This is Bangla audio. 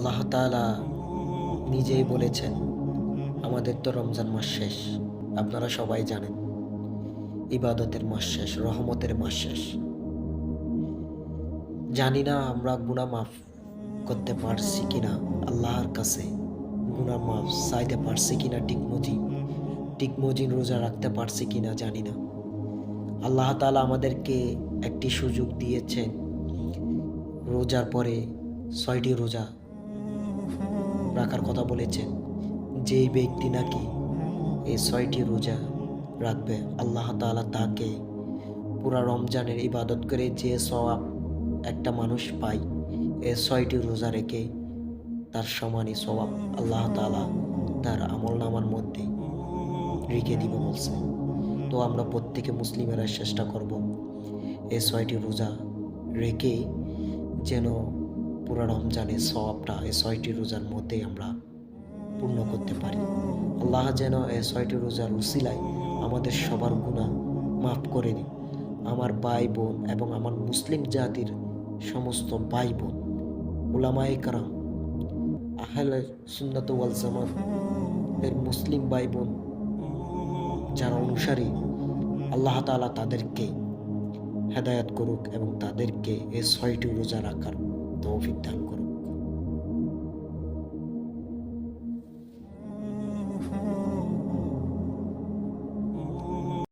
আল্লাহ তাআলা নিজেই বলেছেন, আমাদের তো রমজান মাস শেষ। আপনারা সবাই জানেন, ইবাদতের মাস শেষ, রহমতের মাস শেষ। জানি না আমরা গুনাহ মাফ করতে পারছি কিনা, আল্লাহর কাছে গুনাহ মাফ চাইতে পারছি কিনা ঠিক টিকমজিন রোজা রাখতে পারছি কিনা জানি না। আল্লাহ তাআলা আমাদেরকে একটি সুযোগ দিয়েছেন, রোজার পরে ছয়টি রোজা রাখার কথা বলেছেন, যেই ব্যক্তি নাকি এই ছয়টি রোজা রাখবে, আল্লাহ তাআলা তাকে পুরা রমজানের ইবাদত করে যে সওয়াব একটা মানুষ পায়, এই ছয়টি রোজা রেখে তার সমানই সওয়াব আল্লাহ তাআলা তার আমল নামার মধ্যে রেখে দিব বলছে। তো আমরা প্রত্যেকে মুসলিমেরা চেষ্টা করব এই ছয়টি রোজা রেখে যেন পুরা রমজানের সওয়াবটা এই ছয়টি রোজার মধ্যে আমরা পূর্ণ করতে পারি। আল্লাহ যেন এই ছয়টি রোজার উসিলায় আমাদের সবার গুণা মাফ করে দিন। আমার ভাই বোন এবং আমার মুসলিম জাতির সমস্ত ভাই বোন ওলামায়ে কারাম, আহলে সুন্নাত ওয়াল জামাত এর মুসলিম ভাই বোন যারা অনুসারী, আল্লাহ তাআলা তাদেরকে হেদায়াত করুক এবং তাদেরকে এই ছয়টি রোজা রাখার তৌফিক দান